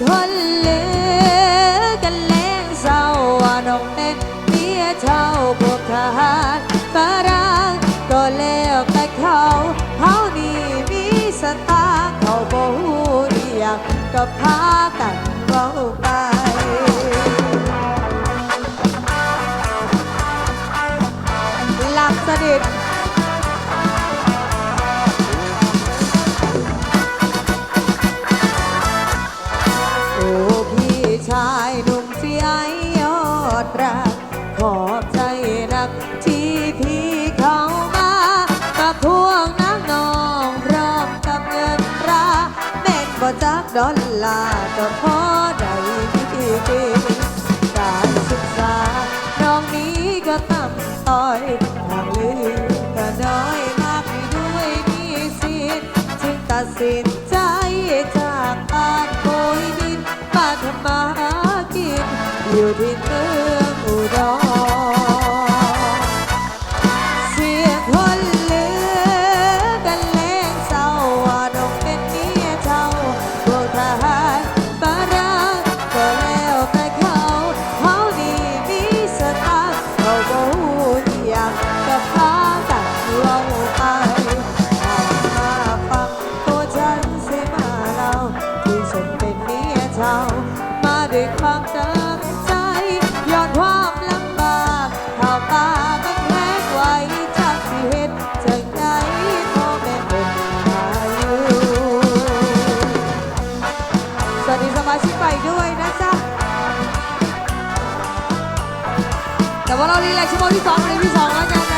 ทนเหลือกันแล้งเศร้าว่าน้องเป็นเมียเท่าพวกทหารฝรั่งก็แล้วแต่เขาเขานี่มีสตาเขาบ่ฮู้ดีอยากก็พากันเว้าไปหลับสนิท บ่จักดอลลาร์ก็พอได้ดีดีการศึกษา น้องนี้ก็ต่ำต้อยทางลือก็น้อยมากไม่ด้วยมีสิทธิ์จึงตัดสินใจจากบ้านโพยดินมาทำมาหากินอยู่ที่เมืองอุดราวตามันแลกไว้จากสิเหตุจังใดพ่อแม่เป็นอายุสวัสดีสมาชิกใหม่ด้วยนะจ๊ะแต่ว่าเรารีแลกชั่วโมงที่สองในที่สองแล้วกันนะ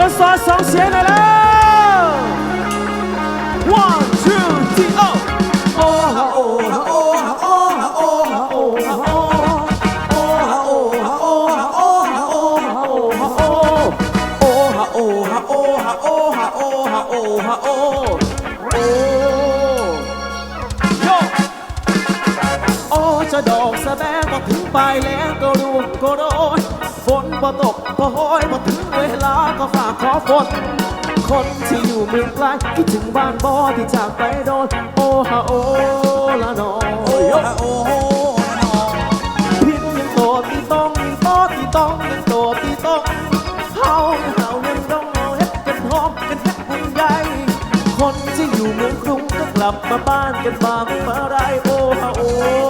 คนโสดคนโสดส่งเสียงหน่อยแล้ว one two three oh โอ้ฮะโอ้ฮะโอ้ฮะโอ้ฮะโอ้ฮะโอ้ฮะโอ้โอ้ฮะโอ้ฮะโอ้ฮะโอ้ฮะโอ้ฮะโอ้ฮะโอ้โอ้ฮะโอ้ฮะโอ้ฮะโอ้ฮะโอ้ฮะโอ้ฮะโอ้โอ้โยโอ้จะดอกสะแบงมาถึงปลายแล้วก็รู้ก็โรยฝน บ่ตกบ่โหยมาถึงเวลาก็ฝากขอฝนคนที่อยู่เมืองไกลคิดถึงบ้านบ่ที่จากไปโดนโอฮะโอละนอโอฮะโอละนอพินยังโตตีต้องยังโตตีต้องยังโตตีต้องเฮาเฮายังต้องเอาเฮ็ดกันหอมกันเฮ็ดบุญใหญ่คนที่อยู่เมืองกรุงก็กลับมาบ้านกันบางเมื่อไรโอฮะโอละนอ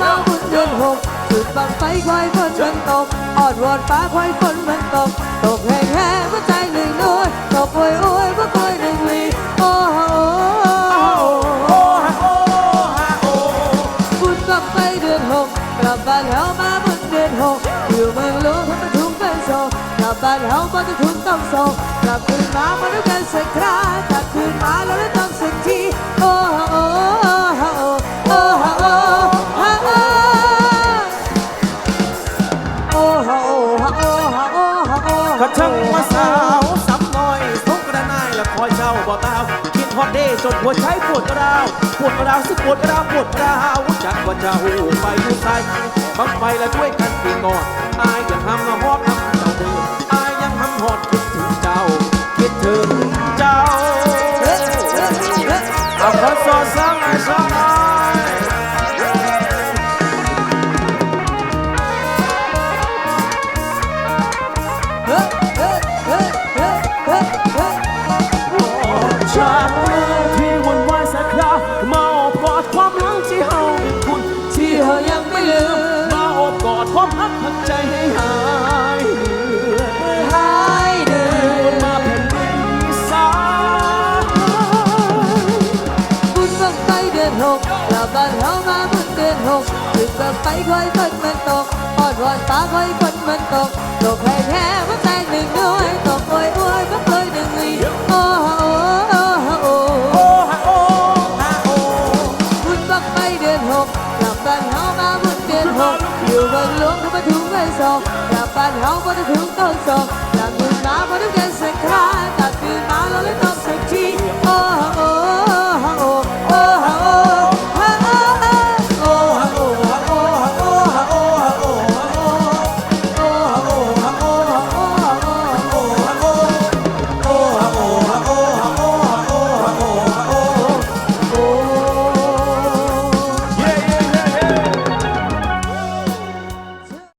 เฮามาบุญเดือนหกจุดบังไฟควายฝนมันตกออดวอนฟ้าควายฝนมันตก ตกแห้งแห้งหัวใจหนึ่งน้อยตกโวยโอยว่าคอยหนึ่งลีโอ้โหโอ้ฮะโอ้โอ้บุญบังไฟเดือนหกกลับบ้านเฮามาบุญเดือนหกอยู่เมืองหลวงทำมาทุ่งเป็นโซกลับบ้านเฮามาจะทุ่งต้องโซกลับคืนมามาด้วยกันสักครากลับคืนมาแล้วต้องสักทีโอ้โห ตาวคิดฮอดเดย์จนหัวใจปวดกระดาวปวดกระดาวสิปวดกระดาวปวดกระดาวจักว่าจะหูไปอยู่ใส่บังไฟและช่วยกันปีก่อนอายยังห้ำมาฮอดทำเจ้าเดิมอายยังห้ำฮอดคิดถึงเจ้า คิดถึงเจ้าเฮ้ยเฮ้ยเฮ้ยเอาคนสอดสั่งไอ้สาว จากเมื่อที่วันวายสักครามาอบกอดความหลังที่เฮาเป็นคุณที่เธอยังไม่ลืมมาอบกอดความรักพักใจให้หายเหนื่อยหายเดินมาแผ่นดินอีสาบุญบังไฟเดือนหกกลับบ้านเฮามาบุญเดือนหกถึงบังไฟค่อยฝนมันตกออดวอนฟ้าค่อยฝนมันตกตกแห้งแห้งหัวใ